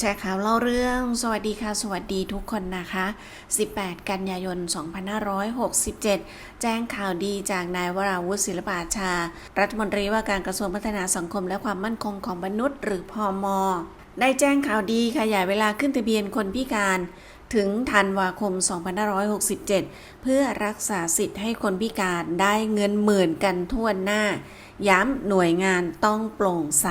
แชร์ข่าวเล่าเรื่อง สวัสดีค่ะ สวัสดีทุกคนนะคะ 18 กันยายน 2567 แจ้งข่าวดีจากนายวราวุฒิศิลปอาชา รัฐมนตรีว่าการกระทรวงพัฒนาสังคมและความมั่นคงของมนุษย์ หรือพอมได้แจ้งข่าวดีขยายเวลาขึ้นทะเบียนคนพิการ ถึงธันวาคม 2567 เพื่อรักษาสิทธิ์ให้คนพิการได้เงินหมื่นกันทั่วหน้า ย้ำหน่วยงานต้องโปร่งใส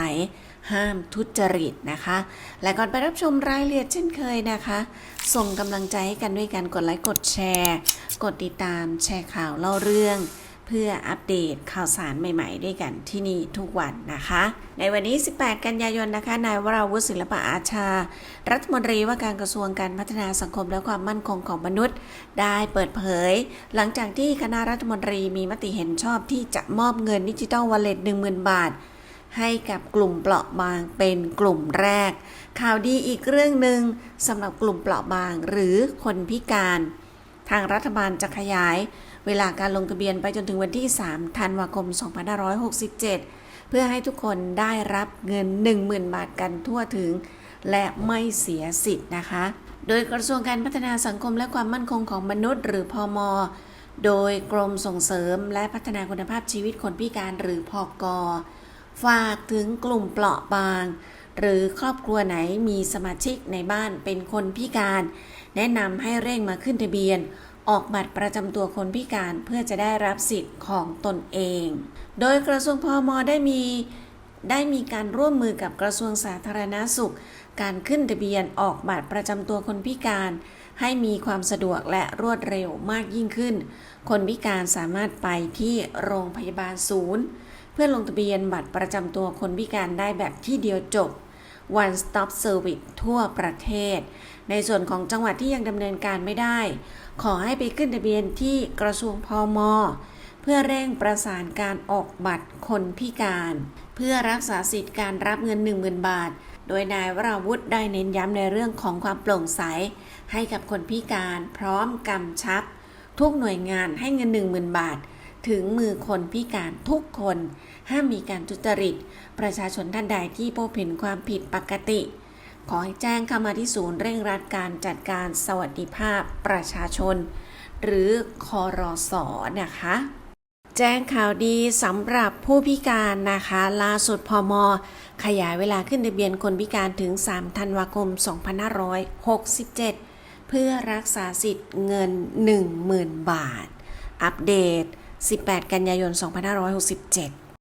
ห้ามทุจริตนะคะ และก่อนไปรับชมรายละเอียดเช่นเคยนะคะ ส่งกำลังใจให้กันด้วยการกดไลค์กดแชร์ กดติดตามแชร์ข่าวเล่าเรื่อง เพื่ออัปเดตข่าวสารใหม่ๆ ด้วยกันที่นี่ทุกวันนะคะ ในวันนี้ 18 กันยายนนะคะ นายวราวุฒิศิลปะอาชา รัฐมนตรีว่าการกระทรวงการพัฒนาสังคมและความมั่นคงของมนุษย์ ได้เปิดเผย หลังจากที่คณะรัฐมนตรีมีมติเห็นชอบที่จะมอบเงินดิจิทัลวอลเล็ต10,000 บาท ให้กับกลุ่มเปราะบางเป็นกลุ่มแรก ข่าวดีอีกเรื่องหนึ่งสำหรับกลุ่มเปราะบางหรือคนพิการ ทางรัฐบาลจะขยาย เวลาการลงทะเบียนไปจนถึงวันที่ 3 ธันวาคม 2567 เพื่อให้ทุกคนได้รับเงิน 10,000 บาทกันทั่วถึง และไม่เสียสิทธิ์นะคะ โดยกระทรวงการพัฒนาสังคมและความมั่นคงของมนุษย์ หรือพอมโดยกรมส่งเสริมและพัฒนาคุณภาพชีวิตคนพิการหรือพอกอฝากถึงกลุ่มเปราะบาง หรือครอบครัวไหนมีสมาชิกในบ้านเป็นคนพิการ แนะนำให้เร่งมาขึ้นทะเบียน ออกบัตรประจำตัวคนพิการเพื่อจะได้รับสิทธิ์ของตนเอง โดยกระทรวงพอมได้มีได้มีการร่วมมือกับกระทรวงสาธารณาสุข การขึ้นทะเบียนออกบัตรประจำตัวคนพิการ ให้มีความสะดวกและรวดเร็วมากยิ่งขึ้น คนพิการสามารถไปที่โรงพยาบาลศูนย์ เพื่อลงทะเบียนบัตรประจำตัวคนพิการได้แบบที่เดียวจบ One Stop Service ทั่วประเทศ ในส่วนของจังหวัดที่ยังดำเนินการไม่ได้ ขอให้ไปขึ้นทะเบียนที่กระทรวงพอมเพื่อเร่งประสานการออกบัตรคนพิการ เพื่อรักษาสิทธิการรับเงิน 10,000 บาท โดยนายวราวุธได้เน้นย้ำในเรื่องของความโปร่งใส ให้กับคนพิการพร้อมกำชับ ทุกหน่วยงานให้เงิน 10,000 บาท ถึงมือคนพิการทุกคน ห้ามมีการทุจริต ประชาชนท่านใดที่พบเห็นความผิดปกติ ขอให้แจ้งเข้ามาที่ศูนย์เร่งรัดการจัดการสวัสดิภาพประชาชน หรือคอรอสอนะคะแจ้งข่าวดีสำหรับผู้พิการนะคะล่าสุดพมขยายเวลาขึ้นทะเบียนคนพิการถึง 3 ธันวาคม 2567 เพื่อรักษาสิทธิ์เงิน 10,000 บาท อัปเดต 18 กันยายน 2567